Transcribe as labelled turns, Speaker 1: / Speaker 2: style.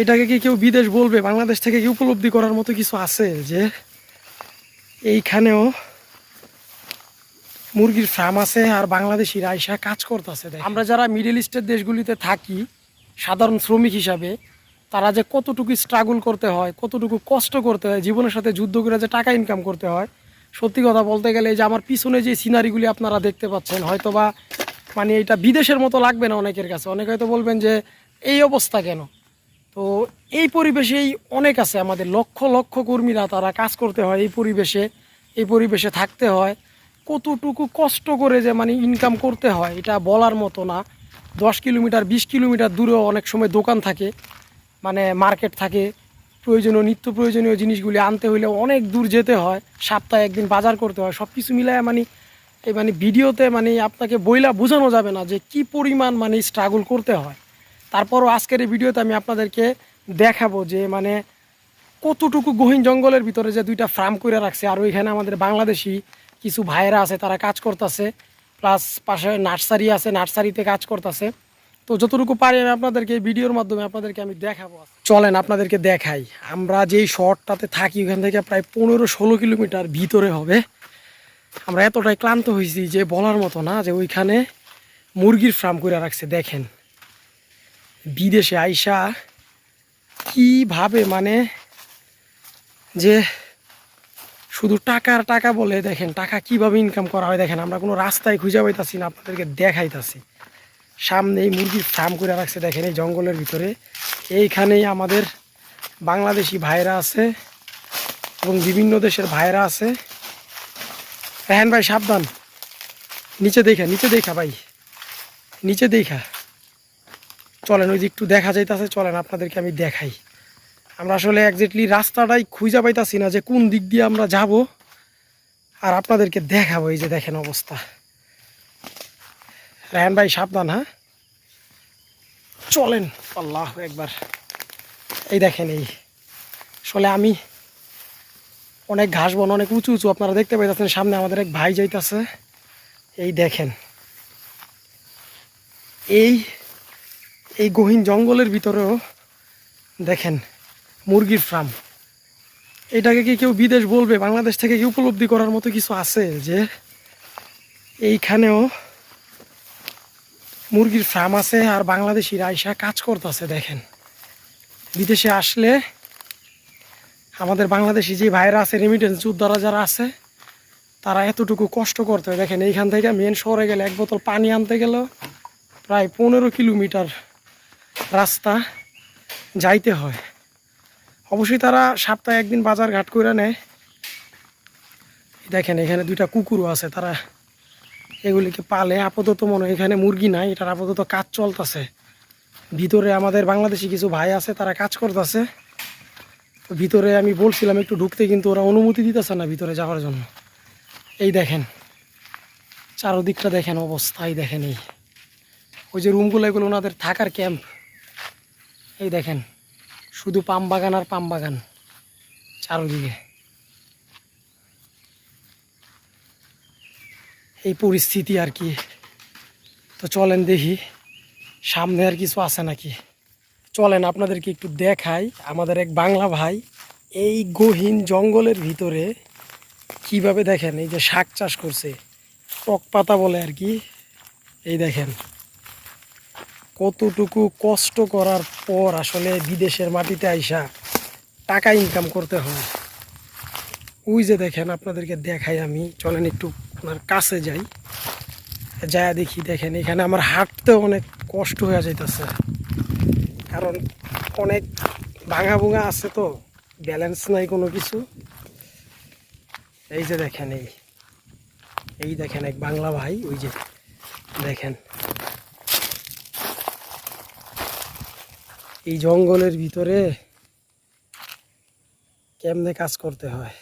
Speaker 1: এটাকে কি কেউ বিদেশ বলবে? বাংলাদেশ থেকে কি উপলব্ধি করার মতো কিছু আছে যে এইখানেও মুরগির ফার্ম আছে আর বাংলাদেশিরা আইসা কাজ করতেছে আমরা যারা মিডল ইস্টের দেশগুলিতে থাকি, সাধারণ শ্রমিক হিসাবে, তারা যে কতটুকু স্ট্রাগল করতে হয়, কতটুকু কষ্ট করতে হয়, জীবনের সাথে যুদ্ধ করে যে টাকা ইনকাম করতে হয়, সত্যি কথা বলতে গেলে যে আমার পিছনে যে সিনারিগুলি আপনারা দেখতে পাচ্ছেন, হয়তোবা মানে এটা বিদেশের মতো লাগবে না অনেকের কাছে। অনেকে হয়তো বলবেন যে, এই অবস্থা কেন? তো এই পরিবেশেই অনেক আছে। আমাদের লক্ষ লক্ষ কর্মীরা তারা কাজ করতে হয় এই পরিবেশে এই পরিবেশে থাকতে হয়। কতটুকু কষ্ট করে যে মানে ইনকাম করতে হয়, এটা বলার মতো না। দশ কিলোমিটার, বিশ কিলোমিটার দূরেও অনেক সময় দোকান থাকে মানে মার্কেট থাকে। প্রয়োজনীয়, নিত্য প্রয়োজনীয় জিনিসগুলি আনতে হইলে অনেক দূর যেতে হয়। সপ্তাহে একদিন বাজার করতে হয়। সব কিছু মিলায় মানে এই মানে ভিডিওতে মানে আপনাকে বইলা বোঝানো যাবে না যে কি পরিমাণ মানে স্ট্রাগল করতে হয়। তারপরও আজকের এই ভিডিওতে আমি আপনাদেরকে দেখাবো যে মানে কতটুকু গহীন জঙ্গলের ভিতরে যে দুইটা ফার্ম করে রাখছে, আর ওইখানে আমাদের বাংলাদেশি কিছু ভাইয়েরা আছে, তারা কাজ করতেছে, প্লাস পাশে নার্সারি আছে, নার্সারিতে কাজ করতেছে। তো যতটুকু পারি আমি আপনাদেরকে এই ভিডিওর মাধ্যমে আপনাদেরকে আমি দেখাবো। চলেন আপনাদেরকে দেখাই। আমরা যেই শহরটাতে থাকি ওখান থেকে প্রায় পনেরো ষোলো কিলোমিটার ভিতরে হবে। আমরা এতটাই ক্লান্ত হয়েছি যে বলার মতো না যে ওইখানে মুরগির ফার্ম করে রাখছে, দেখেন। বিদেশে আইসা কীভাবে মানে যে শুধু টাকার টাকা বলে দেখেন, টাকা কীভাবে ইনকাম করা হয় দেখেন, আমরা কোনো রাস্তায় খুঁজে পাইতাছি না, আপনাদেরকে দেখাইতাছি। সামনেই মুরগির ফার্ম করে রাখছে দেখেন এই জঙ্গলের ভিতরে। এইখানেই আমাদের বাংলাদেশি ভাইরা আছে এবং বিভিন্ন দেশের ভাইরা আছে। রেহান ভাই, সাবধান। নিচে দেখা নিচে দেখা ভাই। নিচে দেখা। চলেন, ওই যে একটু দেখা যাইতাছে, চলেন, আপনাদেরকে আমি দেখাই। আমরা আসলে একজাক্টলি রাস্তাটাই খুঁজে পাইতাছি না যে কোন দিক দিয়ে আমরা যাব। আর আপনাদেরকে দেখাবো, এই যে দেখেন অবস্থা। রায়ন ভাই, সাবধান হ্যাঁ? চলেন, আল্লাহ একবার এই দেখেন, এই। আসলে আমি অনেক ঘাস বন, অনেক উঁচু উঁচু, আপনারা দেখতে পাইতেছেন, সামনে আমাদের এক ভাই যাইতাছে। এই দেখেন। এই এই গহীন জঙ্গলের ভিতরেও দেখেন মুরগির ফার্ম এটাকে কি কেউ বিদেশ বলবে? বাংলাদেশ থেকে কি উপলব্ধি করার মতো কিছু আছে যে এইখানেও মুরগির ফার্ম আছে আর বাংলাদেশিরা আইসা কাজ করতেছে, দেখেন। বিদেশে আসলে আমাদের বাংলাদেশি যে ভাইরা আছে রেমিটেন্স যোদ্ধারা যারা আছে, তারা এতটুকু কষ্ট করতে হয়। দেখেন এইখান থেকে মেন শহরে গেলে এক বোতল পানি আনতে গেলেও প্রায় পনেরো কিলোমিটার রাস্তা যাইতে হয়। অবশ্যই তারা সপ্তাহে একদিন বাজার ঘাট করে নেয়। দেখেন, এখানে দুইটা কুকুরও আছে, তারা এগুলিকে পালে। আপাতত মনে এখানে মুরগি নাই, এটার আপাতত কাজ চলতেছে। ভিতরে আমাদের বাংলাদেশি কিছু ভাই আছে, তারা কাজ করতেছে। তো ভিতরে আমি বলছিলাম, একটু ঢুকতে, কিন্তু ওরা অনুমতি দিতেছে না ভিতরে যাওয়ার জন্য। এই দেখেন, চারোদিকটা দেখেন, অবস্থাই দেখেন এই। ওই যে রুমগুলো এগুলো ওনাদের থাকার ক্যাম্প এই দেখেন, শুধু পাম বাগান আর পাম বাগান চারোদিকে। এই পরিস্থিতি আর কি। তো চলেন দেখি, সামনে আর কিছু আছে নাকি? চলেন আপনাদেরকে একটু দেখাই আমাদের এক বাংলা ভাই এই গহীন জঙ্গলের ভিতরে কীভাবে দেখেন এই যে শাক চাষ করছে, টক পাতা বলে আর কি। এই দেখেন। কতটুকু কষ্ট করার পর আসলে বিদেশের মাটিতে আইসা টাকা ইনকাম করতে হয়। ওই যে দেখেন, আপনাদেরকে দেখাই আমি। চলেন একটু আপনার কাছে যাই। যা দেখি, দেখেন, এখানে আমার হাঁটতেও অনেক কষ্ট হয়ে যাইতেছে। কারণ অনেক ভাঙা ভুঙা আছে তো ব্যালেন্স নাই কোনো কিছু। এই যে দেখেন, এই। এই দেখেন এক বাংলা ভাই, ওই যে দেখেন। এই জঙ্গলের ভিতরে কেমনে কাজ করতে হয়?